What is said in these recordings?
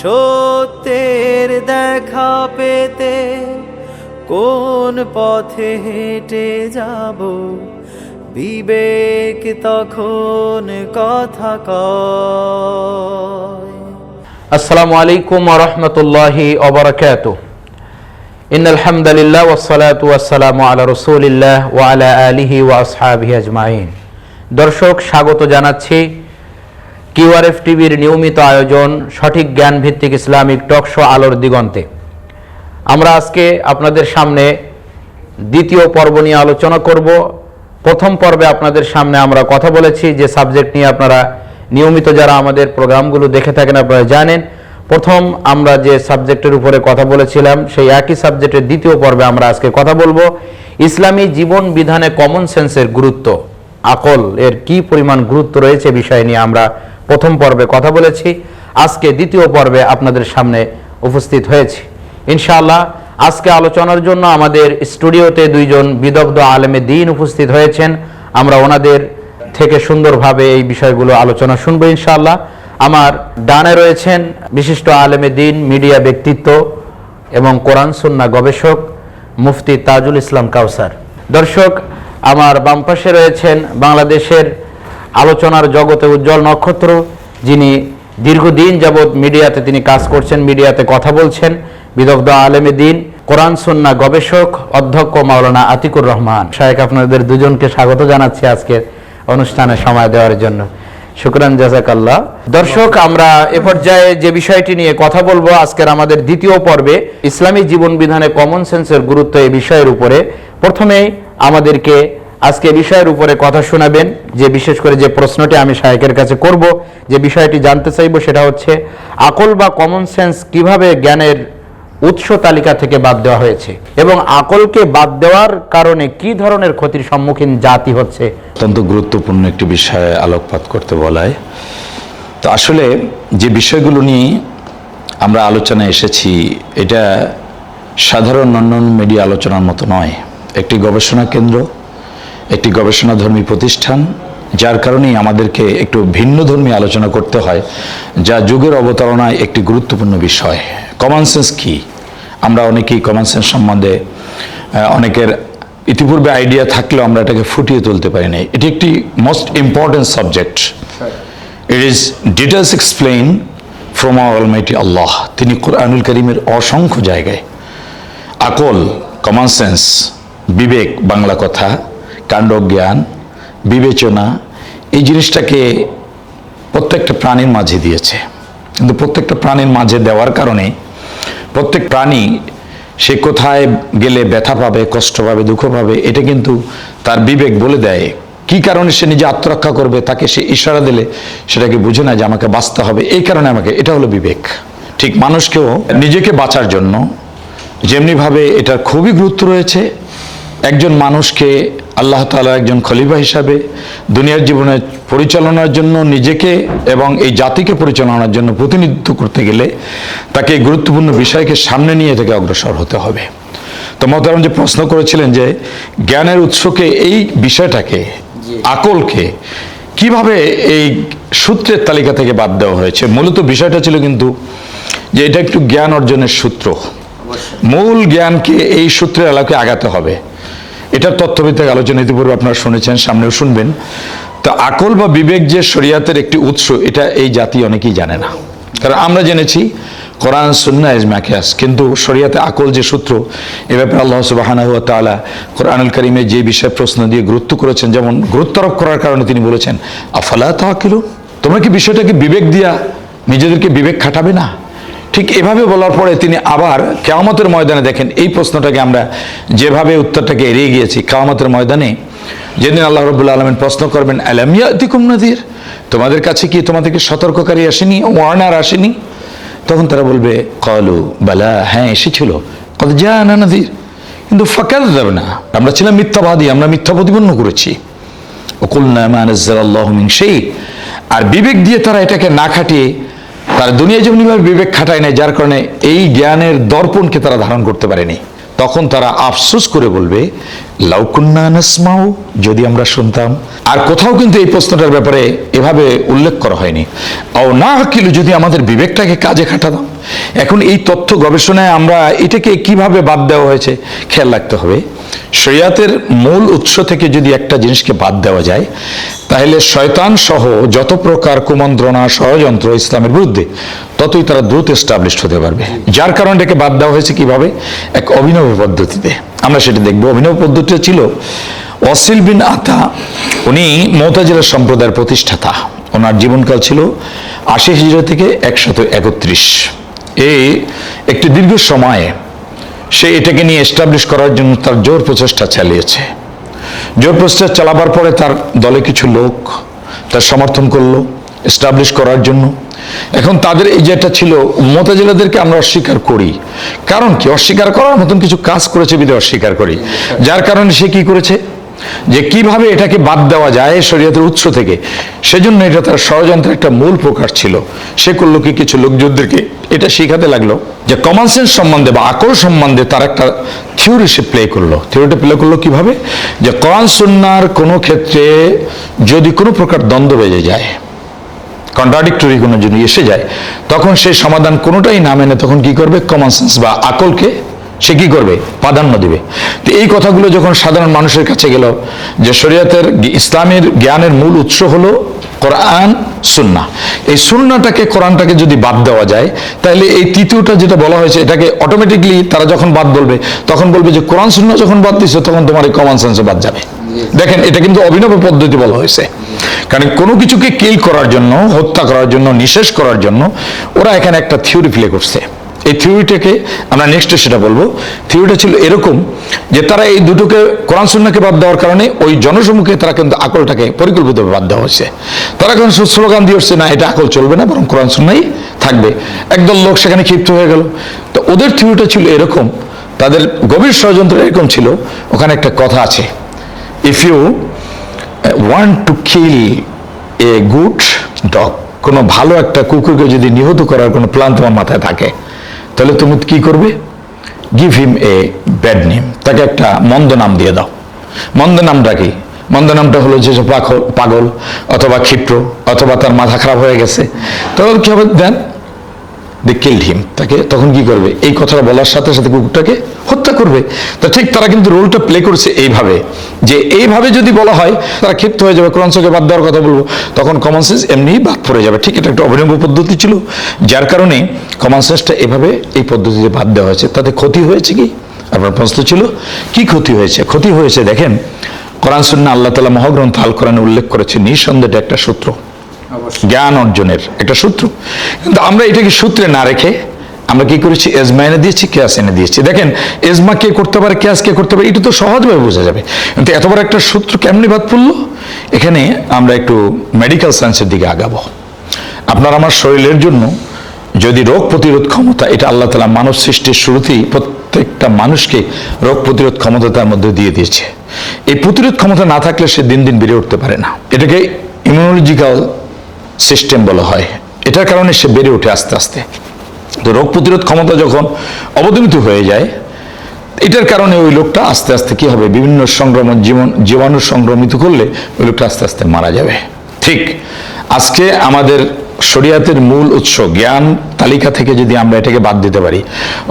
সত্যের দেখা পেতে কোন পথে হেঁটে যাব? বিবেক তখন কথা কয়। আসসালামু আলাইকুম রহমতুল্লাহি অবরাকাত ইন আলহামদুলিল্লাহ ওসালাতু ওয়াসসালামু আলা রসুলিল্লাহ ওয়া আলা আলিহি ওয়া আসহাবিহি আজমাইন। দর্শক, স্বাগত জানাচ্ছি কিউআরএফ টিভির নিয়মিত আয়োজন সঠিক জ্ঞান ভিত্তিক ইসলামিক টক শো আলোর দিগন্তে। আমরা আজকে আপনাদের সামনে দ্বিতীয় পর্ব নিয়ে আলোচনা করব। প্রথম পর্বে আপনাদের সামনে আমরা কথা বলেছি, যে সাবজেক্ট নিয়ে আপনারা নিয়মিত যারা আমাদের প্রোগ্রামগুলো দেখে থাকেন আপনারা জানেন। প্রথম আমরা যে সাবজেক্টের উপরে কথা বলেছিলাম, সেই একই সাবজেক্টের দ্বিতীয় পর্বে আমরা আজকে কথা বলব। ইসলামী জীবন বিধানে কমন সেন্সের গুরুত্ব, আকল, এর কি পরিমাণ গুরুত্ব রয়েছে, বিষয় নিয়ে আমরা প্রথম পর্বে কথা বলেছি। আজকে দ্বিতীয় পর্বে আপনাদের সামনে উপস্থিত হয়েছি। ইনশাআল্লাহ, আজকে আলোচনার জন্য আমাদের স্টুডিওতে দুইজন বিদগ্ধ আলেমে দিন উপস্থিত হয়েছেন। আমরা ওনাদের থেকে সুন্দরভাবে এই বিষয়গুলো আলোচনা শুনব ইনশাআল্লাহ। আমার ডানে রয়েছেন বিশিষ্ট আলেমে দিন মিডিয়া ব্যক্তিত্ব এবং কোরআন, সুন্না গবেষক মুফতি তাজুল ইসলাম কাউসার। দর্শক, আমার বাম পাশে রয়েছেন বাংলাদেশের আলোচনার জগতে উজ্জ্বল নক্ষত্র, যিনি দীর্ঘদিন যাবৎ মিডিয়াতে তিনি কাজ করছেন, মিডিয়াতে কথা বলছেন। বিদগ্ধ আলেমে দিন, কোরআন, সুন্না গবেষক, অধ্যক্ষ মাওলানা আতিকুর রহমান। শাহেক আপনাদের দুজনকে স্বাগত জানাচ্ছি আজকের অনুষ্ঠানে সময় দেওয়ার জন্য। শুক্রান, জাজাকাল্লাহ। দর্শক, আমরা এ পর্যায়ে যে বিষয়টি নিয়ে কথা বলব, আজকের আমাদের দ্বিতীয় পর্বে ইসলামী জীবন বিধানে কমন সেন্সের গুরুত্ব এই বিষয়ের উপরে। প্রথমেই আমাদেরকে আজকে বিষয়ের উপরে কথা শোনাবেন, যে বিশেষ করে যে প্রশ্নটি আমি শায়কের কাছে করব, যে বিষয়টি জানতে চাইব সেটা হচ্ছে, আকল বা কমন সেন্স কীভাবে জ্ঞানের উৎস তালিকা থেকে বাদ দেওয়া হয়েছে? এবং আকলকে বাদ দেওয়ার কারণে কি ধরনের ক্ষতির সম্মুখীন জাতি হচ্ছে? অত্যন্ত গুরুত্বপূর্ণ একটি বিষয়ে আলোকপাত করতে বলায়। তো আসলে যে বিষয়গুলো নিয়ে আমরা আলোচনায় এসেছি, এটা সাধারণ অন্যান্য মিডিয়া আলোচনার মতো নয়। একটি গবেষণা কেন্দ্র একটি গবেষণাধর্মী প্রতিষ্ঠান যার কারণেই আমাদেরকে একটু ভিন্ন ধর্মী আলোচনা করতে হয় যা যুগের অবতারণায় একটি গুরুত্বপূর্ণ বিষয়। কমন সেন্স কী? আমরা অনেকেই কমন সেন্স সম্বন্ধে অনেকের ইতিপূর্বে আইডিয়া থাকলেও আমরা এটাকে ফুটিয়ে তুলতে পারি নাই। এটি একটি most important subject it is details explain from almighty Allah তিনি কোরআনুল করিমের অসংখ্য জায়গায়। আকল কমন সেন্স বিবেক বাংলা কথা কাণ্ডজ্ঞান, বিবেচনা, এই জিনিসটাকে প্রত্যেকটা প্রাণীর মাঝে দিয়েছে। কিন্তু প্রত্যেকটা প্রাণীর মাঝে দেওয়ার কারণে প্রত্যেক প্রাণী সে কোথায় গেলে ব্যথা পাবে, কষ্ট পাবে, দুঃখ পাবে, এটা কিন্তু তার বিবেক বলে দেয়। কি কারণে সে নিজে আত্মরক্ষা করবে, তাকে সে ইশারা দিলে সেটাকে বুঝে না যে আমাকে বাঁচতে হবে, এই কারণে আমাকে, এটা হলো বিবেক। ঠিক মানুষকেও নিজেকে বাঁচার জন্য যেমনিভাবে এটার খুবই গুরুত্ব রয়েছে, একজন মানুষকে আল্লাহ তালা একজন খলিফা হিসাবে দুনিয়ার জীবনে পরিচালনার জন্য নিজেকে এবং এই জাতিকে পরিচালনার জন্য প্রতিনিধিত্ব করতে গেলে তাকে এই গুরুত্বপূর্ণ বিষয়কে সামনে নিয়ে থেকে অগ্রসর হতে হবে। তো মহতারাম যে প্রশ্ন করেছিলেন যে জ্ঞানের উৎসকে এই বিষয়টাকে আকলকে কীভাবে এই সূত্রের তালিকা থেকে বাদ দেওয়া হয়েছে? মূলত বিষয়টা ছিল কিন্তু যে এটা একটু জ্ঞান অর্জনের সূত্র। মূল জ্ঞানকে এই সূত্রের আলোকে আগাতে হবে। এটার তথ্যভিত্তিক আলোচনা ইতিপূর্বে আপনারা শুনেছেন, সামনেও শুনবেন। তো আকল বা বিবেক যে শরিয়াতের একটি উৎস, এটা এই জাতি অনেকেই জানে না। কারণ আমরা জেনেছি, কোরআন সুন্না ইজমাকিয়াস কিন্তু শরিয়াতে আকল যে সূত্র, এ ব্যাপারে আল্লাহ সুবাহানা হুয়া তাআলা কোরআনুল করিমে যে বিষয়ে প্রশ্ন দিয়ে গুরুত্ব করেছেন, যেমন গুরুত্ব আরোপ করার কারণে তিনি বলেছেন, আফালা তাকিলু তোমরা কি বিষয়টাকে বিবেক দিয়া নিজেদেরকে বিবেক খাটাবে না? ঠিক এভাবে বলার পরে তিনি আবার কেয়ামতের ময়দানে দেখেন, এই প্রশ্নটাকে আমরা যেভাবে উত্তরটাকে এড়িয়ে গিয়েছি, কেয়ামতের ময়দানে যেদিন আল্লাহ রবুল্লা আলমিন প্রশ্ন করবেন আলামিয়া নাদির? তোমাদের কাছে কি তোমাদেরকে সতর্ককারী আসেনি, ওয়ার্নার আসেনি? তখন তারা বলবে, কলু, বালা হ্যাঁ এসেছিল। কত যা না নদীর? কিন্তু ফাঁকার যাবে না আমরা ছিলাম মিথ্যাবাদী, আমরা মিথ্যা প্রতিপন্ন করেছি। ওকুলনা মানাজ্জাল আল্লাহ মিন সেই আর বিবেক দিয়ে তারা এটাকে না খাটিয়ে তারা দুনিয়া যেমনিভাবে বিবেক খাটায় নাই, যার কারণে এই জ্ঞানের দর্পণকে তারা ধারণ করতে পারেনি। তখন তারা আফসোস করে বলবে লাউকুন্না নাসমাউ, যদি আমরা শুনতাম। আর কোথাও কিন্তু এই প্রশ্নটার ব্যাপারে এভাবে উল্লেখ করা হয়নি। ও না কিলো যদি আমাদের বিবেকটাকে কাজে খাটাতাম। এখন এই তথ্য গবেষণায় আমরা এটাকে কীভাবে বাদ দেওয়া হয়েছে, খেয়াল রাখতে হবে। শরিয়াতের মূল উৎস থেকে যদি একটা জিনিসকে বাদ দেওয়া যায়, তাহলে শয়তান সহ যত প্রকার কুমন্ত্রণা, ষড়যন্ত্র ইসলামের বিরুদ্ধে, ততই তারা দ্রুত এস্টাবলিশড হতে পারবে। যার কারণে এটাকে বাদ দেওয়া হয়েছে কীভাবে? এক অভিনব পদ্ধতিতে। আমরা সেটা দেখব। অভিনব পদ্ধতিটা ছিল অসিল বিন আতা, উনি মোতাজিলা সম্প্রদায়ের প্রতিষ্ঠাতা। ওনার জীবনকাল ছিল আশি হিজড়া থেকে একশত একত্রিশ। এই একটি দীর্ঘ সময়ে সে এটাকে নিয়ে এস্টাবলিশ করার জন্য তার জোর প্রচেষ্টা চালিয়েছে। জোর প্রচেষ্টা চালাবার পরে তার দলে কিছু লোক তার সমর্থন করল এস্টাবলিশ করার জন্য। এখন তাদের এই যেটা ছিল, মোতাজিলাদেরকে আমরা অস্বীকার করি। কারণ কি? অস্বীকার করার মতন কিছু কাজ করেছে বিধে অস্বীকার করি। যার কারণে সে কি করেছে? যে কীভাবে এটাকে বাদ দেওয়া যায় শরীয়তের উৎস থেকে। সেজন্য এটা তার ষড়যন্ত্রের একটা মূল প্রকাশ ছিল। সে করল কি? কিছু লোকজনদেরকে এটা শেখাতে লাগল যে কমন সেন্স সম্বন্ধে বা আকল সম্বন্ধে তার একটা থিওরি সে প্লে করল। থিওরিটা প্লে করল কীভাবে? যে কোরআন, সুন্নার কোনো ক্ষেত্রে যদি কোনো প্রকার দ্বন্দ্ব বেজে যায় কন্ট্রাডিক্টরি কোনো জিনিস এসে যায়, তখন সেই সমাধান কোনোটাই না মেনে তখন কি করবে? কমন সেন্স বা আকলকে সে কি করবে? প্রাধান্য দিবে। তো এই কথাগুলো যখন সাধারণ মানুষের কাছে গেল যে শরীয়তের ইসলামের জ্ঞানের মূল উৎস হলো কোরআন সুন্না এই সুন্নাটাকে কোরআনটাকে যদি বাদ দেওয়া যায় তাহলে এই তৃতীয়টা যেটা বলা হয়েছে, এটাকে অটোমেটিকলি তারা যখন বাদ বলবে, তখন বলবে যে কোরআন সুন্না যখন বাদ দিচ্ছে তখন তোমার এই কমন সেন্সে বাদ যাবে। দেখেন, এটা কিন্তু অভিনব পদ্ধতি বলা হয়েছে। কারণ কোনো কিছুকে কিল করার জন্য, হত্যা করার জন্য, নিঃশেষ করার জন্য ওরা এখানে একটা থিওরি প্লে করছে। এই থিওরিটাকে আমরা নেক্সটে সেটা বলব। থিওরিটা ছিল এরকম যে তারা এই দুটোকে কোরআন সুন্নাকে বাদ দেওয়ার কারণে ওই জনসমূহকে তারা কিন্তু আকলটাকে পরিকল্পিতভাবে বাদ দেওয়া হয়েছে। তারা এখন স্লোগান দিয়ে হচ্ছে না, এটা আকল চলবে না, বরং কোরআন সুন্নাই থাকবে। একদল লোক সেখানে ক্ষিপ্ত হয়ে গেল। তো ওদের থিওরিটা ছিল এরকম, তাদের গভীর ষড়যন্ত্র এরকম ছিল। ওখানে একটা কথা আছে if you want to kill a good dog কোনো ভালো একটা কুকুরকে যদি নিহত করার কোনো প্ল্যান তোমার মাথায় থাকে, তাহলে তুমি কি করবে? Give him a bad name তাকে একটা মন্দ নাম দিয়ে দাও। মন্দ নামটা কি? মন্দ নামটা হলো যে পাগল- অথবা ক্ষিপ্র, অথবা তার মাথা খারাপ হয়ে গেছে। তখন কি হবে? দেন দে কিল্ড হিম তাকে তখন কি করবে? এই কথাটা বলার সাথে সাথে কুকুরটাকে হত্যা করবে। তা ঠিক তারা কিন্তু রোলটা প্লে করছে এইভাবে, যে এইভাবে যদি বলা হয়, তারা ক্ষিপ্ত হয়ে যাবে সঙ্গে বাদ দেওয়ার কথা বলব। তখন কমন সেন্স এমনিই বাদ পড়ে যাবে। ঠিক এটা একটা অভিনব পদ্ধতি ছিল, যার কারণে কমন সেন্সটা এভাবে এই পদ্ধতিতে বাদ দেওয়া হয়েছে। তাতে ক্ষতি হয়েছে কি? আপনার প্রশ্ন ছিল, কি ক্ষতি হয়েছে? ক্ষতি হয়েছে, দেখেন, কোরআন সুন্না আল্লাহ তালা মহাগ্রন্থ আল কোরআনে উল্লেখ করেছে, নিঃসন্দেহে একটা সূত্র। জ্ঞান অর্জনের একটা সূত্র। কিন্তু আমরা এটাকে সূত্রে না রেখে আমরা কি করেছি? এজমা এনে দিয়েছি, কেয়াস এনে দিয়েছি। দেখেন, এজমা কে করতে পারে, কেয়াস কে করতে পারে, এটা তো সহজভাবে বোঝা যাবে। কিন্তু এত বড় একটা সূত্র কেমনি বাদ পড়ল? এখানে আমরা একটু মেডিকেল সায়েন্সের দিকে আগাবো। আপনার আমার শরীরের জন্য যদি রোগ প্রতিরোধ ক্ষমতা, এটা আল্লাহ তালা মানব সৃষ্টির শুরুতেই প্রত্যেকটা মানুষকে রোগ প্রতিরোধ ক্ষমতা তার মধ্যে দিয়ে দিয়েছে। এই প্রতিরোধ ক্ষমতা না থাকলে সে দিন দিন বেড়ে উঠতে পারে না। এটাকে ইমিউনোলজিক্যাল সিস্টেম বলা হয়। এটার কারণে সে বেড়ে ওঠে আস্তে আস্তে। তো রোগ প্রতিরোধ ক্ষমতা যখন অবদমিত হয়ে যায়, এটার কারণে ওই লোকটা আস্তে আস্তে কি হবে? বিভিন্ন সংক্রমণ জীবন, জীবাণু সংক্রমিত করলে ওই লোকটা আস্তে আস্তে মারা যাবে। ঠিক আজকে আমাদের শরিয়াতের মূল উৎস, জ্ঞান তালিকা থেকে যদি আমরা এটাকে বাদ দিতে পারি,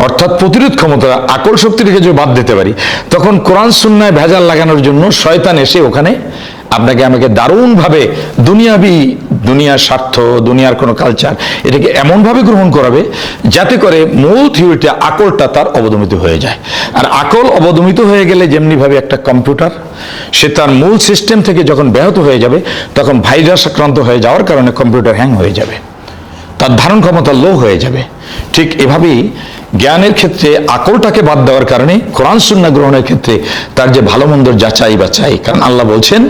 অর্থাৎ প্রতিরোধ ক্ষমতা, আকল শক্তি থেকে যদি বাদ দিতে পারি, তখন কোরআন, সুন্নায় ভেজাল লাগানোর জন্য শয়তান এসে ওখানে আপনাকে আমাকে দারুণভাবে দুনিয়াবি, দুনিয়ার স্বার্থ, দুনিয়ার কোনো কালচার এটাকে এমনভাবে গ্রহণ করাবে যাতে করে মূল থিওরিটা আকলটা তার অবদমিত হয়ে যায়। আর আকল অবদমিত হয়ে গেলে যেমনিভাবে একটা কম্পিউটার সে তার মূল সিস্টেম থেকে যখন ব্যাহত হয়ে যাবে, তখন ভাইরাস আক্রান্ত হয়ে যাওয়ার কারণে কম্পিউটার হ্যাং হয়ে যাবে। তার ধারণ ক্ষমতা লো হয়ে যাবে। ঠিক এভাবেই জ্ঞানের ক্ষেত্রে আকলটাকে বাদ দেওয়ার কারণে, কোরআন সুন্না গ্রহণের ক্ষেত্রে তার যে ভালো মন্দর যাচাই বাছাই, কারণ আল্লাহ বলছেন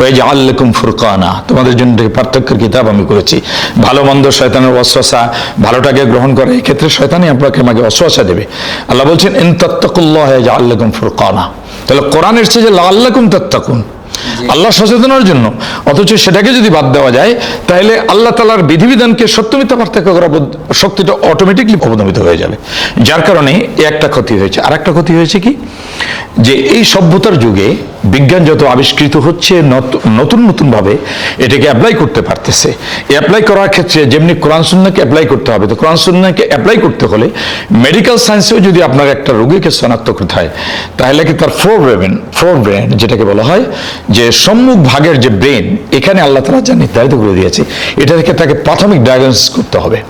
ওই যে আল্লাকুম ফুরকানা তোমাদের জন্য পার্থক্যের কিতাব আমি করেছি। ভালো মন্দ শয়তানের অশ্বাসা ভালোটাকে গ্রহণ করে এই ক্ষেত্রে শয়তানই আপনাকে আমাকে অশ্বাসা দেবে। আল্লাহ বলছেন এন তত্তাকুল্লাহ যে আল্লাকুম ফুরকানা তাহলে কোরআন এসছে যে আল্লাকুম তত্তাকুন। আল্লাহ সচেতনার জন্য। অথচ সেটাকে যদি বাদ দেওয়া যায়, তাহলে আল্লাহ তালার বিধিবিধানকে সত্য মিথ্যা পার্থক্য করা শক্তিটা অটোমেটিকলি অবদমিত হয়ে যাবে। যার কারণে একটা ক্ষতি হয়েছে। আর একটা ক্ষতি হয়েছে কি? যে এই সভ্যতার যুগে বিজ্ঞান যত আবিষ্কৃত হচ্ছে নত- নতুন নতুন ভাবে এটাকে অ্যাপ্লাই করতে পারতেছে। অ্যাপ্লাই করার ক্ষেত্রে যেমনি কোরআন সুন্নাকে অ্যাপ্লাই করতে হবে তো কোরআন সুন্নাকে অ্যাপ্লাই করতে হলে মেডিকেল সায়েন্সেও যদি আপনার একটা রোগীকে শনাক্ত করতে হয় তাহলে কি তার ফোর ব্রেন ফোর ব্রেন যেটাকে বলা হয় যে সম্মুখ ভাগের যে ব্রেন এখানে আল্লাহ তালা যা নির্ধারিত করে দিয়েছে এটা থেকে তাকে প্রাথমিক ডায়াগনোসিস করতে হবে।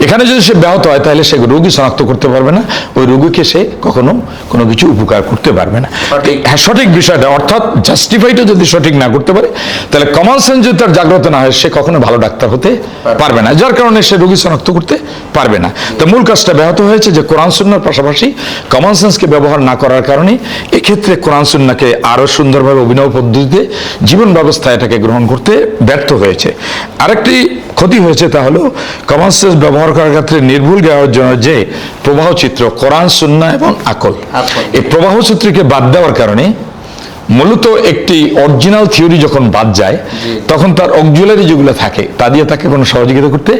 এখানে যদি সে ব্যাহত হয় তাহলে সে রোগী শনাক্ত করতে পারবে না ওই রোগীকে সে কখনো কোনো কিছু উপকার করতে পারবে না। হ্যাঁ সঠিক বিষয়টা অর্থাৎ জাস্টিফাইটা যদি সঠিক না করতে পারে তাহলে কমন সেন্স যদি তার জাগ্রত না হয় সে কখনো ভালো ডাক্তার হতে পারবে না। যার কারণে সে রোগী শনাক্ত করতে পারবে না। তো মূল কাজটা ব্যাহত হয়েছে যে কোরআন সুন্নার পাশাপাশি কমন সেন্সকে ব্যবহার না করার কারণে এক্ষেত্রে কোরআন সুন্নাকে আরও সুন্দরভাবে অভিনব পদ্ধতিতে জীবন ব্যবস্থা এটাকে গ্রহণ করতে ব্যর্থ হয়েছে। আরেকটি ক্ষতি হয়েছে তা হলো কমন সেন্স ব্যবহার করার ক্ষেত্রে নির্ভুল জ্ঞানের জন্য যে প্রবাহ চিত্র কোরআন সুন্না এবং আকল। আকল। এই প্রবাহ চিত্রকে বাদ দেওয়ার কারণে মূলত একটি অরিজিনাল থিওরি যখন বাদ যায় তখন তার অক্সুলারি যেগুলো থাকে তা দিয়ে তাকে কোনো সহযোগিতা করতে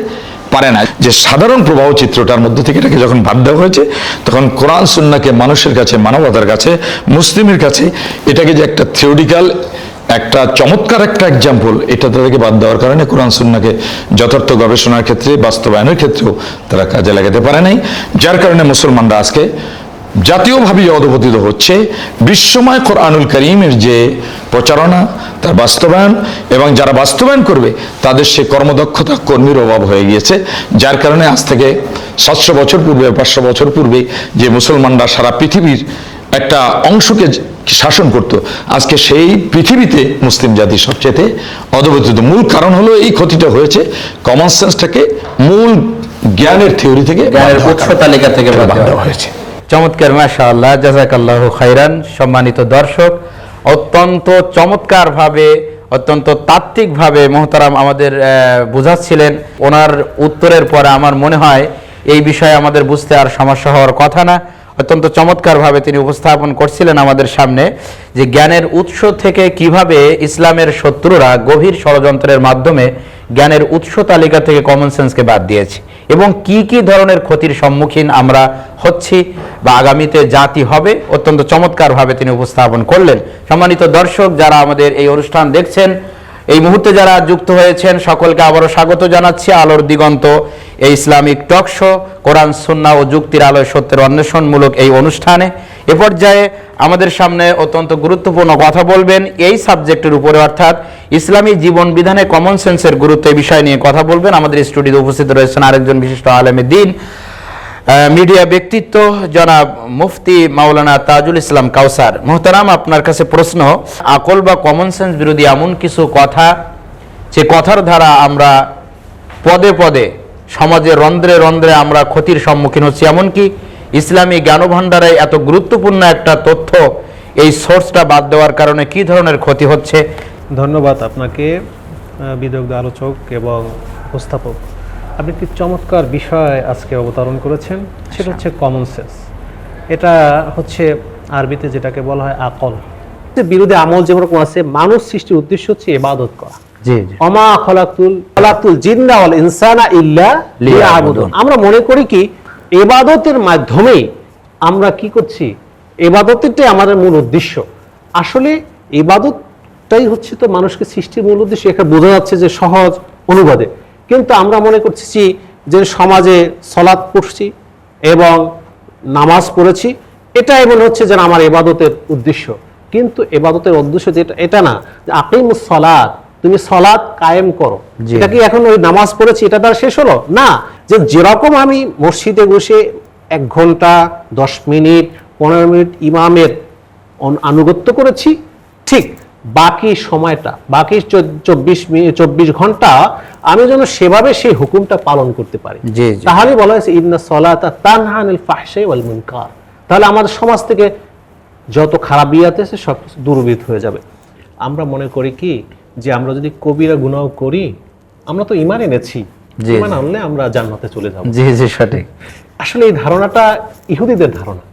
পারে না। যে সাধারণ প্রবাহ চিত্রটার মধ্যে থেকে এটাকে যখন বাদ দেওয়া হয়েছে তখন কোরআন সুন্নাকে মানুষের কাছে মানবতার কাছে মুসলিমের কাছে এটাকে যে একটা থিওরিক্যাল একটা চমৎকার একটা এক্সাম্পল এটা তাদেরকে বাদ দেওয়ার কারণে কোরআন সুন্নাকে যথার্থ গবেষণার ক্ষেত্রে বাস্তবায়নের ক্ষেত্রেও তারা কাজে লাগাতে পারে নাই। যার কারণে মুসলমানরা আজকে জাতীয়ভাবে অধপতিত হচ্ছে বিশ্বময় কোরআনুল করিমের যে প্রচারণা তার বাস্তবায়ন এবং যারা বাস্তবায়ন করবে তাদের সে কর্মদক্ষতা কর্মীর অভাব হয়ে গিয়েছে। যার কারণে আজ থেকে সাতশো বছর পূর্বে পাঁচশো বছর পূর্বে যে মুসলমানরা সারা পৃথিবীর একটা অংশকে শাসন করত আজকে সেই পৃথিবীতে মুসলিম জাতি সবচেয়ে অধপতিত মূল কারণ হলো এই ক্ষতিটা হয়েছে কমন সেন্সটাকে মূল জ্ঞানের থিওরি থেকে উৎস তালিকা থেকে বাদ দেওয়া দেওয়া হয়েছে। চমৎকার, মাশাআল্লাহ জাজাকাল্লাহ খাইরান সম্মানিত দর্শক, অত্যন্ত চমৎকার ভাবে অত্যন্ত তাত্ত্বিকভাবে মোহতারাম আমাদের বুঝাচ্ছিলেন। ওনার উত্তরের পরে আমার মনে হয় এই বিষয়ে আমাদের বুঝতে আর সমস্যা হওয়ার কথা না। অত্যন্ত চমৎকার ভাবে তিনি উপস্থাপন করছিলেন আমাদের সামনে যে জ্ঞানের উৎস থেকে কীভাবে ইসলামের শত্রুরা গভীর ষড়যন্ত্রের মাধ্যমে জ্ঞানের উৎস তালিকা থেকে কমন সেন্সকে বাদ দিয়েছি। এবং কি কি ধরনের ক্ষতির সম্মুখীন আমরা হচ্ছি বা আগামীতে জাতি হবে, অত্যন্ত চমৎকারভাবে তিনি উপস্থাপন করলেন। সম্মানিত দর্শক, যারা আমাদের এই অনুষ্ঠান দেখছেন এই মুহূর্তে যারা যুক্ত হয়েছেন, সকলকে আবারও স্বাগত জানাচ্ছি। আলোর দিগন্ত, এই ইসলামিক টক শো, কোরআন, সুন্না ও যুক্তির আলোয় সত্যের অন্বেষণমূলক এই অনুষ্ঠানে। এ পর্যায়ে আমাদের সামনে অত্যন্ত গুরুত্বপূর্ণ কথা বলবেন। এই সাবজেক্টের উপরে অর্থাৎ ইসলামী জীবন বিধানে কমন সেন্সের গুরুত্ব এই বিষয় নিয়ে কথা বলবেন। আমাদের স্টুডিওতে উপস্থিত রয়েছেন আরেকজন বিশিষ্ট আলেমে দিন মিডিয়া ব্যক্তিত্ব জনাব মুফতি মাওলানা তাজুল ইসলাম কাউসার। মোহতারাম, আপনার কাছে প্রশ্ন, আকল বা কমন সেন্স বিরোধী এমন কিছু কথা যে কথার দ্বারা আমরা পদে পদে সমাজে রন্ধ্রে রন্ধ্রে আমরা ক্ষতির সম্মুখীন হচ্ছি? এমনকি ইসলামী জ্ঞানভাণ্ডারে এত গুরুত্বপূর্ণ একটা তথ্য এই সোর্সটা বাদ দেওয়ার কারণে কি ধরনের ক্ষতি হচ্ছে? ধন্যবাদ আপনাকে বিদগ্ধ আলোচক এবং উপস্থাপক। আপনি একটি চমৎকার বিষয় আজকে অবতারণ করেছেন সেটা হচ্ছে কমন সেন্স এটা হচ্ছে আরবিতে যেটাকে বলা হয় আকল। বিরোধী আমল যেরকম আছে মানুষ সৃষ্টির উদ্দেশ্য হচ্ছে ইবাদত করা। জি জি। অমা খলাকুল খলাকুল জিন্না ওয়াল ইনসানা ইল্লা লিয়াবুদুন। আমরা মনে করি কি মাধ্যমে আমরা কি করছি? ইবাদতটাই আমাদের মূল উদ্দেশ্য। আসলে ইবাদতটাই হচ্ছে তো মানুষকে সৃষ্টির মূল উদ্দেশ্য। এখানে বোঝা যাচ্ছে যে সহজ অনুবাদে। কিন্তু আমরা মনে করছি যে সমাজে সলাৎ পড়ছি এবং নামাজ পড়েছি এটাই মনে হচ্ছে যেন আমার এবাদতের উদ্দেশ্য। কিন্তু এবাদতের উদ্দেশ্য যেটা এটা না যে আকিমুস সলাত তুমি সলাৎ কায়েম করো। এটা কি এখন ওই নামাজ পড়েছি এটা তার শেষ হলো? না যে যেরকম আমি মসজিদে বসে এক ঘণ্টা দশ মিনিট পনেরো মিনিট ইমামের আনুগত্য করেছি ঠিক বাকি সময়টা বাকি চব্বিশ মিনিট চব্বিশ ঘণ্টা আমি যেন সেভাবে সেই হুকুমটা পালন করতে পারি। তাহলে বলা হয়েছে ইন্না সলাতা তানহানিল ফাহশাই ওয়াল মুনকার। তাহলে আমাদের সমাজ থেকে যত খারাপ বিয়াতে আছে সব কিছু দূরবিত হয়ে যাবে। আমরা মনে করি কি যে আমরা যদি কবিরা গুনাহ করি আমরা তো ইমান এনেছি। ইমান আনলে আমরা জান্নাতে চলে যাব। জি জি সঠিক। আসলে এই ধারণাটা ইহুদিদের ধারণা।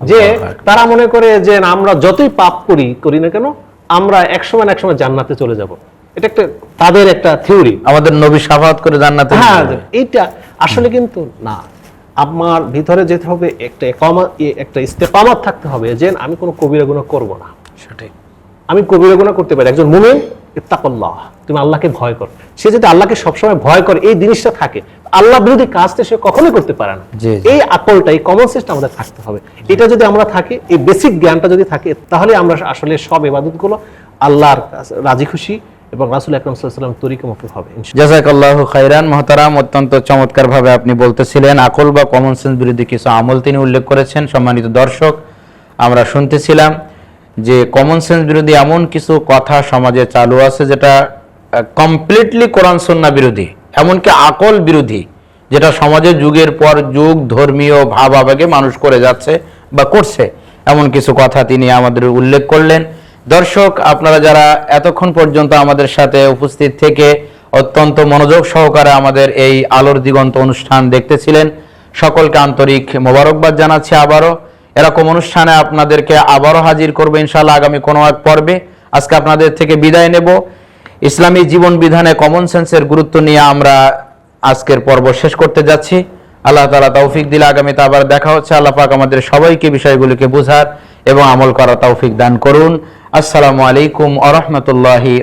যে তারা মনে করে যে আমরা যতই পাপ করি করি না কেন আমরা একসময় এক সময় জান্নাতে চলে যাব। এটা একটা তাদের একটা থিওরি আমাদের নবী সাফাত করে জান্নাতে হ্যাঁ। এইটা আসলে কিন্তু না। আমার ভিতরে যেতে হবে একটা কমা একটা ইস্তেকামাত থাকতে হবে যে আমি কোনো কবিরা গুণা করব না। সঠিক। আমি কবিরা গুণা করতে পারি। একজন মুমিন ইত্তাকুল্লাহ তুমি আল্লাহকে ভয় কর সে যদি আল্লাহকে সবসময় ভয় করে এই জিনিসটা থাকে আল্লাহ বিরোধী কাজটা সে কখনোই করতে পারে না। এই আকলটা এই কমন সেন্সটা আমাদের থাকতে হবে এটা যদি আমরা থাকি এই বেসিক জ্ঞানটা যদি থাকে তাহলে আমরা আসলে সব ইবাদতগুলো আল্লাহর রাজি খুশি এবং রাসুল আকরম সাল্লাম তরিকে মফিক হবে। জাজাকাল্লাহু খাইরান মহতারাম অত্যন্ত চমৎকার ভাবে আপনি বলতেছিলেন আকল বা কমন সেন্স বিরোধী কিছু আমল তিনি উল্লেখ করেছেন সম্মানিত দর্শক আমরা শুনতেছিলাম যে কমন সেন্স বিরোধী এমন কিছু কথা সমাজে চালু আছে যেটা কমপ্লিটলি কোরআন সন্না বিরোধী, এমনকি আকল বিরোধী, যেটা সমাজে যুগের পর যুগ ধর্মীয় ভাব আবেগে মানুষ করে যাচ্ছে বা করছে। এমন কিছু কথা তিনি আমাদের উল্লেখ করলেন। দর্শক, আপনারা যারা এতক্ষণ পর্যন্ত আমাদের সাথে উপস্থিত থেকে অত্যন্ত মনোযোগ সহকারে আমাদের এই আলোর দিগন্ত অনুষ্ঠান দেখতেছিলেন, সকলকে আন্তরিক মোবারকবাদ জানাচ্ছি আবারও। এরকম অনুষ্ঠানে আপনাদেরকে আবারও হাজির করব ইনশাল্লাহ আগামী কোনো এক পর্বে। আজকে আপনাদের থেকে বিদায় নেব। ইসলামী জীবন বিধানে কমন সেন্সের গুরুত্ব নিয়ে আমরা আজকের পর্ব শেষ করতে যাচ্ছি। আল্লাহ তালা তৌফিক দিলে আগামীতে আবার দেখা হচ্ছে। আল্লাহ পাক আমাদের সবাইকে বিষয়গুলিকে বোঝার এবং আমল করা তৌফিক দান করুন। আসসালামু আলাইকুম আ রহমতুল্লাহি